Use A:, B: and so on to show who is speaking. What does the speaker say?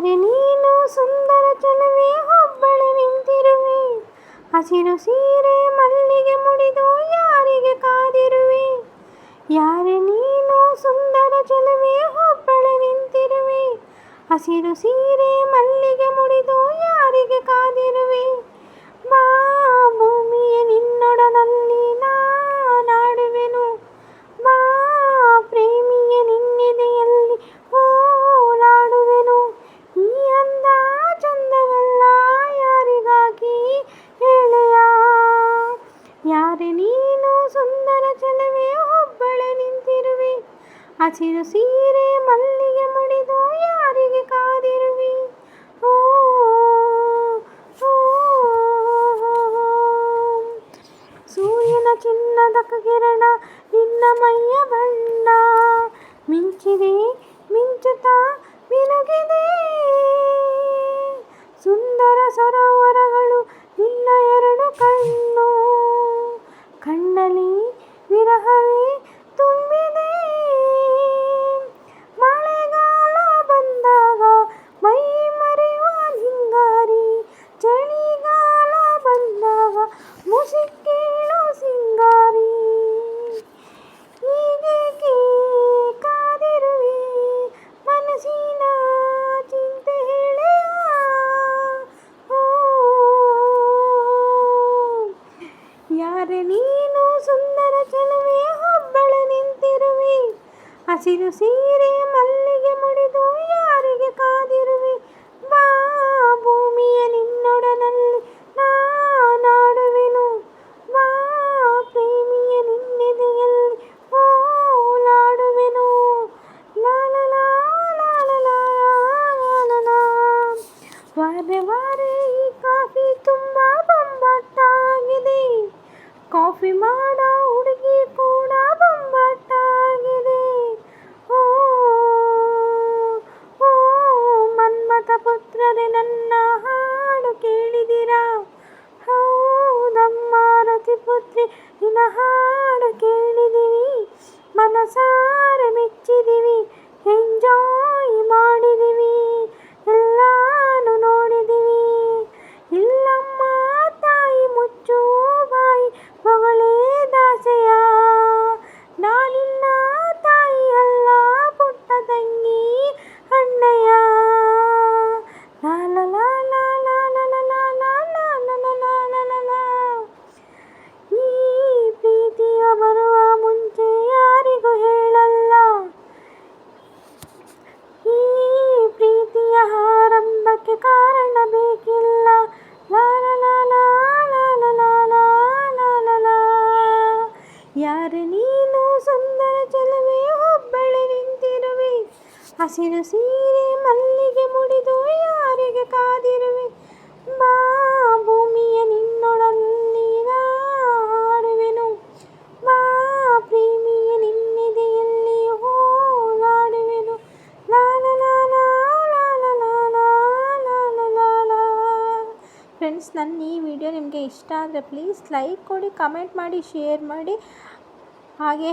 A: ಯಾರೇ ನೀನು ಸುಂದರ ಚೆಲುವೆ ಹೊಬ್ಬಳೆ ನಿಂತಿರುವೆ. ಹಸಿರು ಸೀರೆ ಮಲ್ಲಿಗೆ ಮುಡಿದು ಯಾರಿಗೆ ಕಾದಿರುವೆ? ಯಾರೇ ನೀನು ಸುಂದರ ಚೆಲುವೆ ಹೊಬ್ಬಳೆ ನಿಂತಿರುವೆ. ಹಸಿರು ಸೀರೆ ಮಲ್ಲಿಗೆ ಮುಡಿದು ಯಾರಿಗೆ ಕಾದಿರುವೆ? ಯಾರೇ ನೀನು ಸುಂದರ ಚೆಲುವೆ ಒಬ್ಬಳೆ ನಿಂತಿರುವೆ. ಹಸಿರು ಸೀರೆ ಮಲ್ಲಿಗೆ ಮುಡಿದು ಯಾರಿಗೆ ಕಾದಿರುವೆ? ಓ ಸೂರ್ಯನ ಚಿನ್ನದ ಕಿರಣ ನಿನ್ನ ಮೈಯ ಬಣ್ಣ. ಮಿಂಚಿದೆ, ಮಿಂಚುತ್ತಾ, ಮಿನುಗಿದೆ. ಸುಂದರ ಸರೋವರಗಳು ಚೆಲುವೆ ಹಬ್ಬಳ ನಿಂತಿರುವೆ. ಹಸಿರು ಸೀರೆ ಮಲ್ಲಿಗೆ ಮುಡಿದು ಯಾರಿಗೆ ಯಾರೇ ನೀನು ಸುಂದರ ಚಲವೇ ಹೊಬ್ಬಳೆ ನಿಂತಿರುವೆ. ಹಸಿರು ಸೀರೆ ಮಲ್ಲಿಗೆ ಮುಡಿದು ಫ್ರೆಂಡ್ಸ್, ನನ್ನ ಈ ವಿಡಿಯೋ ನಿಮಗೆ ಇಷ್ಟ ಆದರೆ ಪ್ಲೀಸ್ ಲೈಕ್ ಕೊಡಿ, ಕಮೆಂಟ್ ಮಾಡಿ, ಶೇರ್ ಮಾಡಿ. ಹಾಗೆ